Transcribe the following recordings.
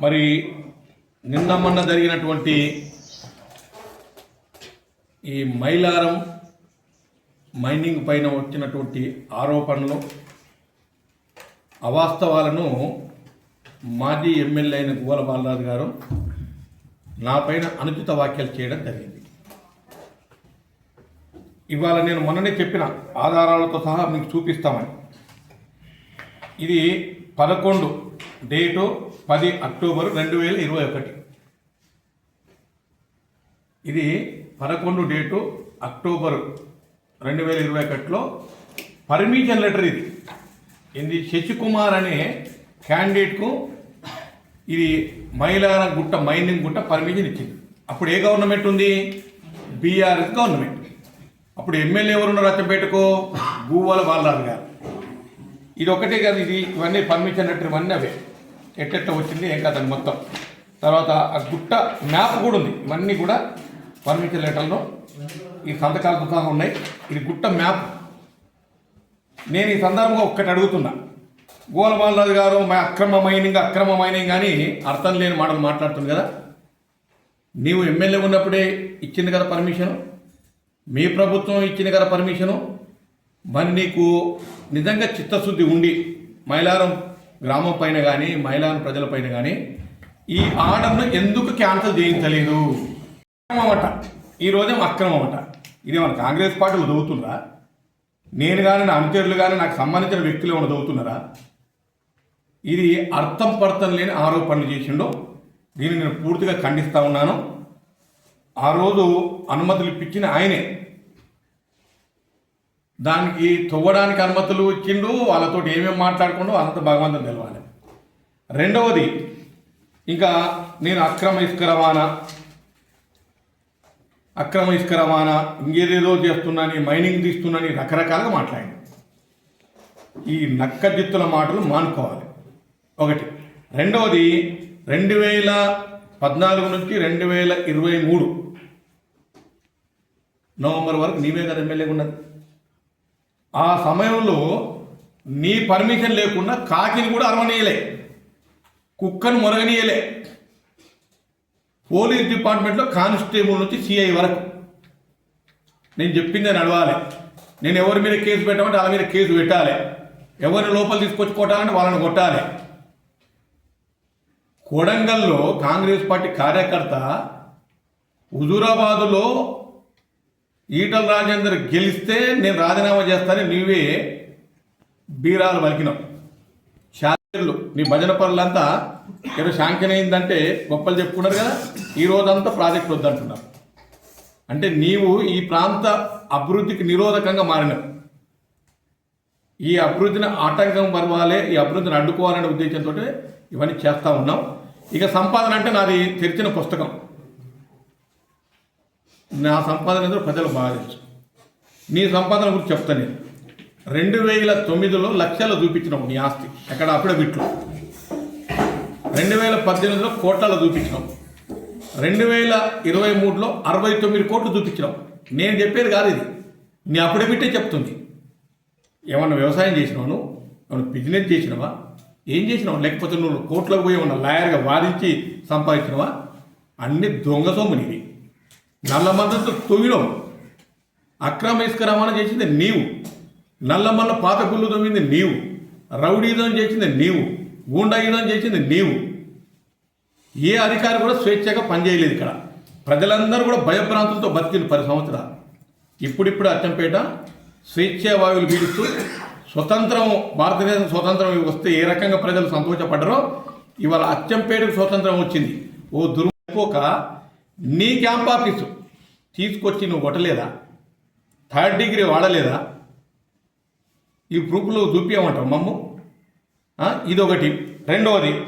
మరి నిన్న మొన్న జరిగినటువంటి ఈ మైలారం మైనింగ్ పైన వచ్చినటువంటి ఆరోపణలు అవాస్తవాలను మాజీ ఎమ్మెల్యే అయిన గువ్వల బాలరాజు గారు నా పైన అనుచిత వ్యాఖ్యలు చేయడం జరిగింది. ఇవాళ నేను మొన్ననే చెప్పిన ఆధారాలతో సహా మీకు చూపిస్తామని. ఇది పదకొండు డేటు పది అక్టోబర్ రెండు వేల ఇరవై ఒకటి. ఇది పదకొండు డేటు అక్టోబర్ రెండు వేల ఇరవై ఒకటిలో పర్మిషన్ లెటర్ ఇది. ఇది శశికుమార్ అనే క్యాండిడేట్కు ఇది మైలార గుట్ట మైనింగ్ గుట్ట పర్మిషన్ ఇచ్చింది. అప్పుడు ఏ గవర్నమెంట్ ఉంది? BRS government. అప్పుడు ఎమ్మెల్యే ఎవరు ఉన్నారు అచ్చంపేటకు? గూవల బాలరాజు గారు. ఇది ఒకటే కాదు ఇది ఇవన్నీ పర్మిషన్ లెటర్ ఇవన్నీ అవే. ఎట్టెట్ట వచ్చింది ఏం కాదని మొత్తం. తర్వాత ఆ గుట్ట మ్యాప్ కూడా ఉంది. ఇవన్నీ కూడా పర్మిషన్ లెటర్లో ఈ సంతకాలతో దుకాణం ఉన్నాయి. ఇది గుట్ట మ్యాప్. నేను ఈ సందర్భంగా ఒక్కటి అడుగుతున్నా. గోలమాలరాజు గారు మా అక్రమ మైనింగ్ అక్రమ మైనింగ్ అని అర్థం లేని మాటలు మాట్లాడుతుంది కదా. నీవు ఎమ్మెల్యే ఉన్నప్పుడే ఇచ్చింది కదా పర్మిషను. మీ ప్రభుత్వం ఇచ్చింది కదా పర్మిషను. మరి నీకు నిజంగా చిత్తశుద్ధి ఉండి మైలారం గ్రామం పైన కానీ మైలారం ప్రజలపైన కానీ ఈ ఆర్డర్ను ఎందుకు క్యాన్సిల్ చేయించలేదు? అక్రమమట. ఈ అక్రమమట. ఇది మన కాంగ్రెస్ పార్టీ చదువుతుందా నేను కానీ నా అనుచరులు కానీ నాకు సంబంధించిన వ్యక్తులు ఏమైనా చదువుతున్నారా? ఇది అర్థం పర్థం లేని ఆరోపణలు చేసిండు. దీన్ని నేను పూర్తిగా ఖండిస్తా ఉన్నాను. ఆ రోజు అనుమతులు ఇప్పించిన ఆయనే. దానికి తవ్వడానికి అనుమతులు ఇచ్చిండు వాళ్ళతో ఏమేమి మాట్లాడుకుండో అంత భగవంతుని తెలవాలి. రెండవది ఇంకా నేను అక్రమ ఇసుక రవాణా అక్రమ ఇసుక రవాణా ఇంకేదేదో చేస్తున్నాని మైనింగ్ తీస్తున్నాని రకరకాలుగా మాట్లాడింది ఈ నక్కజిత్తుల మాటలు మానుకోవాలి. ఒకటి. రెండవది రెండు వేల పద్నాలుగు నుంచి రెండు వేల ఇరవై మూడు నవంబర్ వరకు నీవే కదా ఎమ్మెల్యేగా ఉన్నది. ఆ సమయంలో నీ పర్మిషన్ లేకుండా కాకిని కూడా అరవనీయలే. కుక్కను మొరగనీయలే. పోలీస్ డిపార్ట్మెంట్లో కానిస్టేబుల్ నుంచి సిఐ వరకు. నేను చెప్పిందే నడవాలి. నేను ఎవరి మీద కేసు పెట్టమంటే వాళ్ళ మీద కేసు పెట్టాలి. ఎవరిని లోపల తీసుకొచ్చి కొట్టాలంటే వాళ్ళని కొట్టాలి. కొడంగల్లో కాంగ్రెస్ పార్టీ కార్యకర్త హుజూరాబాదులో ఈటల రాజేందర్ గెలిస్తే నేను రాజీనామా చేస్తానని నీవే బీరాలు పలికినావు. శాంతిలు నీ భజన పనులంతా ఏదో శాంక్షన్ అయిందంటే గొప్పలు చెప్పుకున్నారు కదా ఈ రోజంతా ప్రాజెక్ట్ వద్దంటున్నారు. అంటే నీవు ఈ ప్రాంత అభివృద్ధికి నిరోధకంగా మారినావు. ఈ అభివృద్ధిని ఆటంకం పరవాలి ఈ అభివృద్ధిని అడ్డుకోవాలనే ఉద్దేశంతో ఇవన్నీ చేస్తూ ఉన్నాం ఇక సంపాదన అంటే నాది తెరిచిన పుస్తకం. నా సంపాదన ఏదో ప్రజలు బాగా నీ సంపాదన గురించి చెప్తాను నేను. రెండు వేల తొమ్మిదిలో లక్షలు చూపించినాం నీ ఆస్తి. ఎక్కడ? అఫిడవిట్లో రెండు వేల పద్దెనిమిదిలో కోట్లలో చూపించినాం. రెండు వేల ఇరవై మూడులో అరవై తొమ్మిది కోట్లు చూపించినాం. నేను చెప్పేది కాదు ఇది. నీ అఫిడవిటే చెప్తుంది. ఏమన్నా వ్యవసాయం చేసినావు ఏమన్నా బిజినెస్ చేసినావా? ఏం చేసినావు? లేకపోతే నువ్వు కోట్లకు పోయి ఏమన్నా లాయర్గా వాదించి సంపాదించినవా? అన్ని దొంగ సొమ్ము నీవి నల్ల మద్దతు తొగిడం అక్రమ ఇసుక రవాణా చేసింది నీవు. నల్లమల్ల పాత గుళ్ళు తొమ్మింది నీవు. రౌడీజం చేసింది నీవు. గూండాయుధం చేసింది నీవు. ఏ అధికారి కూడా స్వేచ్ఛగా పనిచేయలేదు ఇక్కడ. ప్రజలందరూ కూడా భయభ్రాంతులతో బతికింది పది సంవత్సరాలు. ఇప్పుడిప్పుడు అచ్చంపేట స్వేచ్ఛావాయువులు పీలుస్తూ స్వతంత్రం భారతదేశం స్వతంత్రం వస్తే ఏ రకంగా ప్రజలు సంతోషపడ్డారో ఇవాళ అచ్చంపేటకు స్వతంత్రం వచ్చింది. ఓ దుర్పోక నీ క్యాంప్ ఆఫీసు. తీసుకొచ్చి నువ్వు కొట్టలేదా? Third degree వాడలేదా? ఈ ప్రూఫ్లు చూపించమంటావు మమ్ము? ఇదొకటి. రెండవది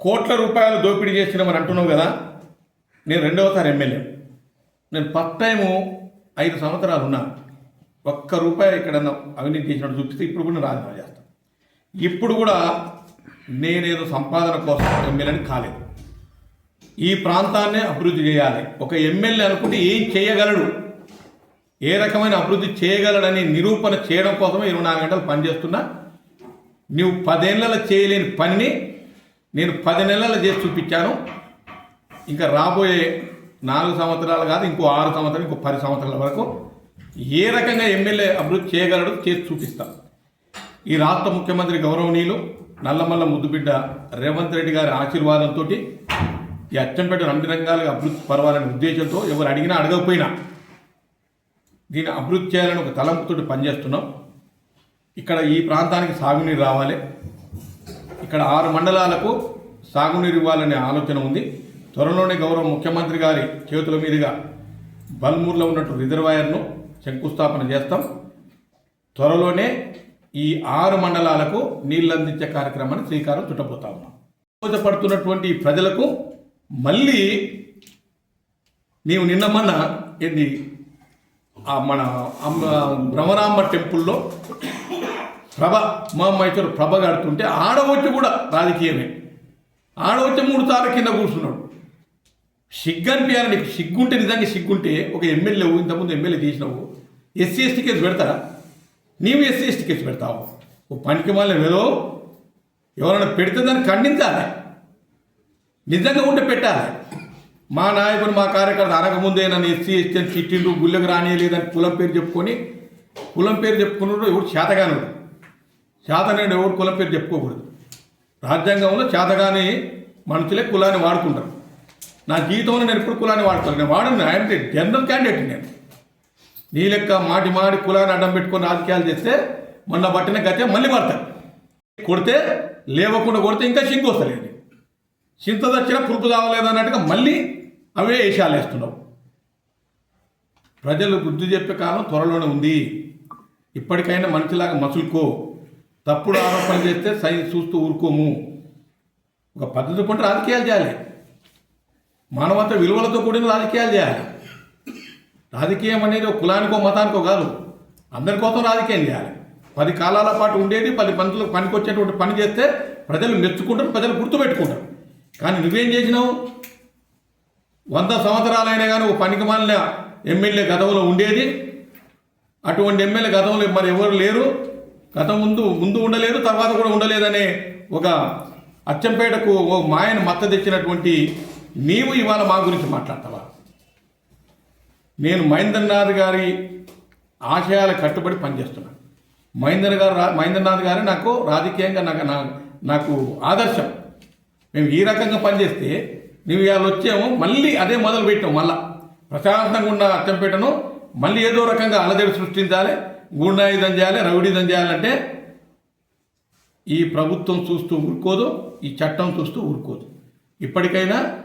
కోట్ల రూపాయలు దోపిడీ చేసినామని అంటున్నావు కదా? నేను రెండవసారి ఎమ్మెల్యే. నేను ఫస్ట్ టైము ఐదు సంవత్సరాలు ఉన్నా. ఒక్క రూపాయి ఎక్కడన్నా అవినీతి చేసినట్టు చూపిస్తే ఇప్పుడు కూడా నేను రాజీనామా చేస్తాను ఇప్పుడు కూడా నేనేదో సంపాదన కోసం ఎమ్మెల్యేని కాలేదు. ఈ ప్రాంతాన్ని అభివృద్ధి చేయాలి. ఒక ఎమ్మెల్యే అనుకుంటే ఏం చేయగలడు? ఏ రకమైన అభివృద్ధి చేయగలడని నిరూపణ చేయడం కోసమే ఇరవై నాలుగు గంటలు పనిచేస్తున్నా. నువ్వు పదేళ్ళలో చేయలేని పనిని నేను పది నెలలు చేసి చూపించాను. ఇంకా రాబోయే నాలుగు సంవత్సరాలు కాదు ఇంకో ఆరు సంవత్సరాలు ఇంకో పది సంవత్సరాల వరకు ఏ రకంగా ఎమ్మెల్యే అభివృద్ధి చేయగలడో చేసి చూపిస్తాను ఈ రాష్ట్ర ముఖ్యమంత్రి గౌరవనీయులు నల్లమల్ల ముద్దుబిడ్డ రేవంత్ రెడ్డి గారి ఆశీర్వాదంతో ఈ అచ్చంపేట అన్ని రంగాలుగా అభివృద్ధి పర్వాలనే ఉద్దేశంతో ఎవరు అడిగినా అడగకపోయినా దీన్ని అభివృద్ధి చేయాలని ఒక తలంపుతో పనిచేస్తున్నాం. ఇక్కడ ఈ ప్రాంతానికి సాగునీరు రావాలి. ఇక్కడ ఆరు మండలాలకు సాగునీరు ఇవ్వాలనే ఆలోచన ఉంది. త్వరలోనే గౌరవ ముఖ్యమంత్రి గారి చేతుల మీదుగా బల్మూర్లో ఉన్నట్టు రిజర్వాయర్ను శంకుస్థాపన చేస్తాం. త్వరలోనే ఈ ఆరు మండలాలకు నీళ్ళు అందించే కార్యక్రమాన్ని శ్రీకారం చుట్టబోతా ఉన్నాం. పడుతున్నటువంటి ప్రజలకు మళ్ళీ నీవు నిన్న మొన్న ఏంది? మన భ్రమరాంబ టెంపుల్లో ప్రభ మా మైసూరు ప్రభ కడుతుంటే ఆడవచ్చు కూడా రాజకీయమే. ఆడవచ్చు మూడు సార్లు కింద కూర్చున్నాడు. సిగ్గు అనిపించాలి నీకు. సిగ్గుంటే నిజంగా సిగ్గుంటే ఒక ఎమ్మెల్యే ఇంతకుముందు ఎమ్మెల్యే తీసినావు. ఎస్సీ ఎస్టీ కేసు పెడతారా? నీవు ఎస్సీ ఎస్టీ కేసు పెడతావు? ఓ పనికి మళ్ళీ ఏదో ఎవరైనా పెడితే దాన్ని ఖండించాలి. నిజంగా ఉంటే పెట్టాలి. మా నాయకుడు మా కార్యకర్త అనకముందే నన్ను ఎస్సీ ఎస్టీ అని తిట్టిండు గుళ్ళకు రానియలేదని కులం పేరు చెప్పుకొని కులం పేరు చెప్పుకున్నాడు ఎవడు చేతగానుడు? చేతనేడు ఎవడు కులం పేరు చెప్పుకోకూడదు. రాజ్యాంగంలో చేతగాని మనుషులే కులాన్ని వాడుకుంటారు. నా జీవితంలో నేను ఎప్పుడు కులాన్ని వాడతాను నేను వాడను. అంటే జనరల్ క్యాండిడేట్ నేను. నీ లెక్క మాటి మాటి కులాన్ని అడ్డం పెట్టుకొని రాజకీయాలు చేస్తే మొన్న పట్టిన గతే మళ్ళీ పడతారు కొడితే లేవకుండా కొడితే ఇంకా చింత వస్తలేదు. చింత దచ్చిన పురుపు కావలేదు అన్నట్టుగా మళ్ళీ అవే వేషాలు వేస్తున్నావు. ప్రజలు బుద్ధి చెప్పే కాలం త్వరలోనే ఉంది. ఇప్పటికైనా మనిషిలాగా మసులుకో. తప్పుడు ఆరోపణలు చేస్తే సైన్స్ చూస్తూ ఊరుకోము. ఒక పద్ధతి కొంటే రాజకీయాలు చేయాలి. మానవత విలువలతో కూడిన రాజకీయాలు చేయాలి. రాజకీయం అనేది ఒక కులానికో మతానికో కాదు. అందరి కోసం రాజకీయం చేయాలి. పది కాలాల పాటు ఉండేది పది పనులకు పనికొచ్చేటువంటి పని చేస్తే ప్రజలు మెచ్చుకుంటారు ప్రజలు గుర్తుపెట్టుకుంటారు. కానీ నువ్వేం చేసినావు? వంద సంవత్సరాలైనా కానీ ఒక పనికి మాలిన ఎమ్మెల్యే గతంలో ఉండేది. అటువంటి ఎమ్మెల్యే గతంలో మరి ఎవరు లేరు. గతం ముందు ముందు ఉండలేదు తర్వాత కూడా ఉండలేదనే ఒక అచ్చంపేటకు ఓ మాయను మత్త తెచ్చినటువంటి నీవు ఇవాళ మా గురించి మాట్లాడతావా? నేను మహేంద్రనాథ్ గారి ఆశయాలకు కట్టుబడి పనిచేస్తున్నాను. మహేంద్ర గారు రా- మహేంద్రనాథ్ గారు నాకు రాజకీయంగా నాకు నా- నాకు ఆదర్శం. మేము ఈ రకంగా పనిచేస్తే నువ్వు ఇవాళ వచ్చాము మళ్ళీ అదే మొదలు పెట్టాము మళ్ళా. ప్రశాంతంగా ఉన్న అచ్చంపేటను మళ్ళీ ఏదో రకంగా అలజడి సృష్టించాలి గుండాయుధం చేయాలి రౌడీధం చేయాలంటే ఈ ప్రభుత్వం చూస్తూ ఊరుకోదు ఈ చట్టం చూస్తూ ఊరుకోదు. ఇప్పటికైనా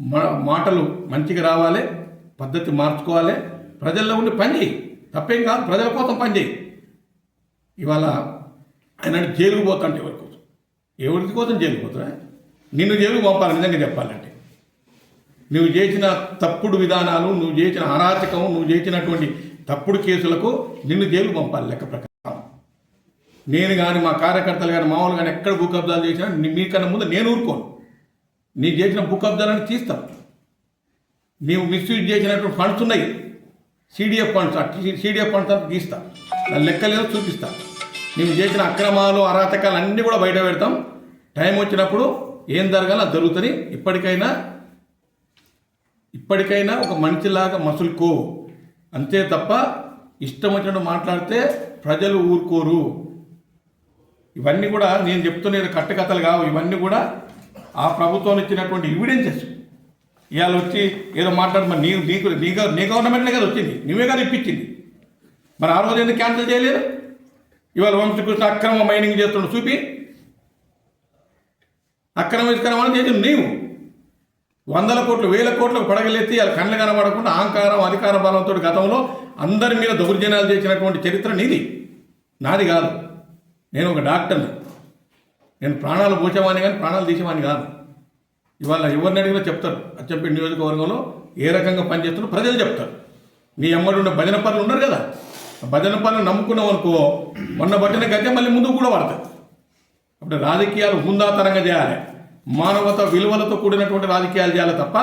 మా- మాటలు మంచిగా రావాలి పద్ధతి మార్చుకోవాలి. ప్రజల్లో ఉండి పని చేయి. తప్పేం కాదు ప్రజల కోసం పని చేయి. ఇవాళ ఆయన జైలుకు పోతాంటే ఎవరి కోసం? ఎవరి కోసం జైలుకు పోతున్నా నిన్ను జైలుకు పంపాలి నిజంగా చెప్పాలంటే. నువ్వు చేసిన తప్పుడు విధానాలు నువ్వు చేసిన అరాచకం నువ్వు చేసినటువంటి తప్పుడు కేసులకు నిన్ను జైలు పంపాలి లెక్క ప్రకారం. నేను కానీ మా కార్యకర్తలు కానీ మామూలు కానీ ఎక్కడ భూ కబ్జాలు చేసినా మీకన్నా ముందు నేను ఊరుకోను. నీ చేసిన భూ కబ్జాలను మేము నీవు మిస్యూజ్ చేసినటువంటి ఫండ్స్ ఉన్నాయి. సీడీఎఫ్ ఫండ్స్ సీడిఎఫ్ ఫండ్స్ అంతా తీస్తా దాని లెక్కలేదో చూపిస్తా. నీవు చేసిన అక్రమాలు అరాచకాలు అన్నీ కూడా బయట పెడతాం. టైం వచ్చినప్పుడు ఏం జరగాలో అది జరుగుతుంది. ఇప్పటికైనా ఇప్పటికైనా ఒక మనిషిలాగా మసులుకో. అంతే తప్ప ఇష్టం వచ్చినట్టు మాట్లాడితే ప్రజలు ఊరుకోరు. ఇవన్నీ కూడా నేను చెప్తున్న కట్టుకథలు కావు. ఇవన్నీ కూడా ఆ ప్రభుత్వం ఇచ్చినటువంటి ఎవిడెన్సెస్ ఇవాళ వచ్చి ఏదో మాట్లాడమని నీ నీకు నీ నీ గవర్నమెంట్నే కదా వచ్చింది. నువ్వే కదా ఇప్పించింది. మరి ఆ రోజు ఎందుకు క్యాన్సిల్ చేయలేదు? ఇవాళ వంశకృష్ణ అక్రమ మైనింగ్ చేస్తున్నాడు చూపి. అక్రమ విస్కరమని చేసింది నీవు. వందల కోట్లు వేల కోట్లకు పడగలెత్తి వాళ్ళ కళ్ళు కనబడకుండా అహంకారం అధికార బలంతో గతంలో అందరి మీద దౌర్జన్యాలు చేసినటువంటి చరిత్ర నీది. నాది కాదు. నేను ఒక డాక్టర్ని. నేను ప్రాణాలు పోసేవాడిని కానీ ప్రాణాలు తీసేవాడిని కాదు. ఇవాళ ఎవరిని అడిగినా చెప్తారు. అచ్చంపేట నియోజకవర్గంలో ఏ రకంగా పనిచేస్తున్నారో ప్రజలు చెప్తారు. నీ అమ్మడు ఉన్న భజన పనులు ఉన్నారు కదా. భజన పనులు నమ్ముకున్నావు అనుకో మొన్న పట్టిన గతే మళ్ళీ ముందుకు కూడా పడతాయి. అప్పుడు రాజకీయాలు హుందాతనంగా చేయాలి. మానవత విలువలతో కూడినటువంటి రాజకీయాలు చేయాలి తప్ప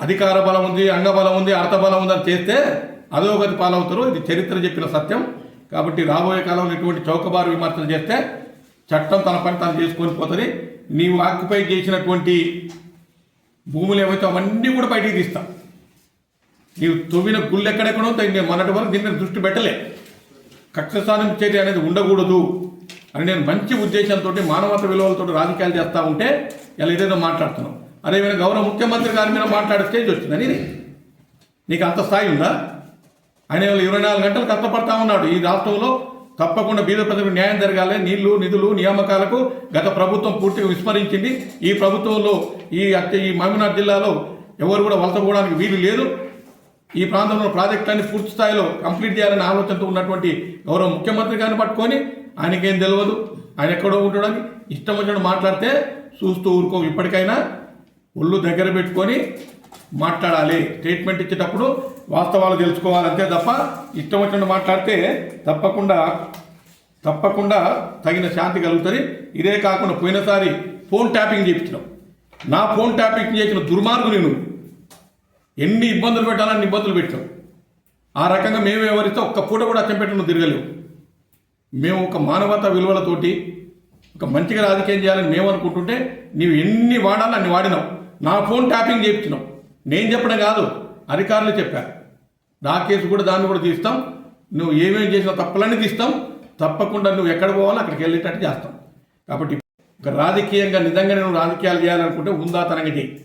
అధికార బలం ఉంది అంగబలం ఉంది అర్థబలం ఉంది అని చేస్తే అధోగతి పాలవుతారు. ఇది చరిత్ర చెప్పిన సత్యం. కాబట్టి రాబోయే కాలంలో ఇటువంటి చౌకబారు విమర్శలు చేస్తే చట్టం తన పని తను చేసుకొని పోతుంది. నీవు ఆక్యుపై చేసినటువంటి భూములు ఏవైతే అవన్నీ కూడా బయటికి తీస్తా. నీవు తవ్విన గుళ్ళు ఎక్కడెక్కడో నేను మొన్నటి వరకు దీని మీద దృష్టి పెట్టలే. కక్షస్థానం చర్య అనేది ఉండకూడదు అని నేను మంచి ఉద్దేశంతో మానవత విలువలతో రాజకీయాలు చేస్తూ ఉంటే ఇలా ఏదైనా మాట్లాడుతున్నాం అదేవిధంగా గౌరవ ముఖ్యమంత్రి గారి మీద మాట్లాడే స్టేజ్ వచ్చిందని నీకు అంత స్థాయి ఉందా? ఆయన ఇరవై నాలుగు గంటలు కష్టపడతా ఉన్నాడు ఈ రాష్ట్రంలో. తప్పకుండా బీద ప్రజలకు న్యాయం జరగాలి. నీళ్ళు నిధులు నియామకాలకు గత ప్రభుత్వం పూర్తిగా విస్మరించింది. ఈ ప్రభుత్వంలో ఈ ఈ మహబూబ్నాథ్ జిల్లాలో ఎవరు కూడా వలసపోవడానికి వీలు లేదు. ఈ ప్రాంతంలో ప్రాజెక్టులన్నీ పూర్తి స్థాయిలో కంప్లీట్ చేయాలనే ఆలోచనతో ఉన్నటువంటి గౌరవ ముఖ్యమంత్రి గారిని పట్టుకొని ఆయనకేం తెలియదు ఆయన ఎక్కడో ఉంటాడని ఇష్టం వచ్చినట్టు మాట్లాడితే చూస్తూ ఊరుకో. ఇప్పటికైనా ఒళ్ళు దగ్గర పెట్టుకొని మాట్లాడాలి. స్టేట్మెంట్ ఇచ్చేటప్పుడు వాస్తవాలు తెలుసుకోవాలంతే తప్ప ఇష్టం వచ్చినట్టు మాట్లాడితే తప్పకుండా తప్పకుండా తగిన శాంతి కలుగుతుంది. ఇదే కాకుండా పోయినసారి ఫోన్ ట్యాపింగ్ చేయించినావు నా ఫోన్ ట్యాపింగ్ చేసిన దుర్మార్గుని నువ్వు ఎన్ని ఇబ్బందులు పెట్టాలని ఇబ్బందులు పెట్టాం. ఆ రకంగా మేము ఎవరితో ఒక్క పూట కూడా అచ్చంపెట్ట తిరగలేవు మేము ఒక మానవతా విలువలతోటి ఒక మంచిగా రాజకీయం చేయాలని మేము అనుకుంటుంటే నీవు ఎన్ని వాడాలో అన్ని వాడినావు. నా ఫోన్ ట్యాపింగ్ చేయించినావు నేను చెప్పడం కాదు. అధికారులు చెప్పారు. నా కేసు కూడా దాన్ని కూడా తీస్తాం. నువ్వు ఏమేమి చేసినా తప్పులన్నీ తీస్తాం. తప్పకుండా నువ్వు ఎక్కడ పోవాలో అక్కడికి వెళ్ళేటట్టు చేస్తాం. కాబట్టి ఒక రాజకీయంగా నిజంగా నువ్వు రాజకీయాలు చేయాలనుకుంటే ఉందాతనంగా చేయి.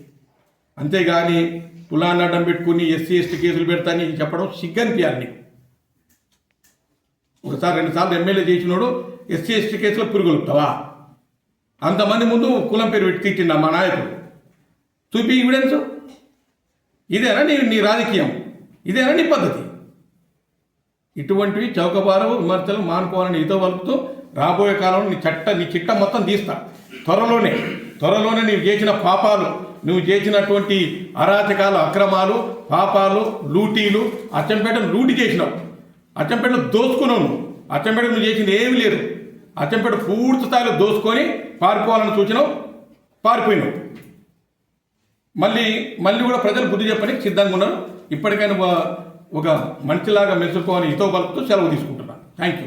అంతేగాని కులాన్ని అడ్డం పెట్టుకుని ఎస్సీ ఎస్టీ కేసులు పెడతాని చెప్పడం సిగ్గనిపించాలి నీకు. ఒకసారి రెండుసార్లు ఎమ్మెల్యే చేసినోడు ఎస్సీ ఎస్టీ కేసులో పురుగులుపుతావా అంతమంది ముందు కులం పేరు పెట్టి తిట్టిండా మా నాయకుడు? చూపి ఎవిడెన్స్ ఇదేనా నీ నీ రాజకీయం? ఇదేనా నీ పద్ధతి? ఇటువంటివి చౌకబారు విమర్శలు మానుకోవాలని ఇతో వలుపుతూ రాబోయే కాలంలో నీ చట్ట నీ చిట్ట మొత్తం తీస్తా. త్వరలోనే త్వరలోనే నీవు చేసిన పాపాలు నువ్వు చేసినటువంటి అరాచకాలు అక్రమాలు పాపాలు లూటీలు అచ్చంపేటను లూటి చేసినావు. అచ్చంపేటను దోచుకున్నావు నువ్వు. అచ్చంపేట నువ్వు చేసింది ఏమీ లేదు. అచ్చంపేట పూర్తి స్థాయిలో దోచుకొని పారిపోవాలని సూచన పారిపోయినావు. మళ్ళీ మళ్ళీ కూడా ప్రజలు బుద్ధి చెప్పడానికి సిద్ధంగా ఉన్నారు. ఇప్పటికైనా ఒక- మంచిలాగా మెచ్చుకోవాలని ఇతో బలుపుతూ సెలవు తీసుకుంటున్నాను. Thank you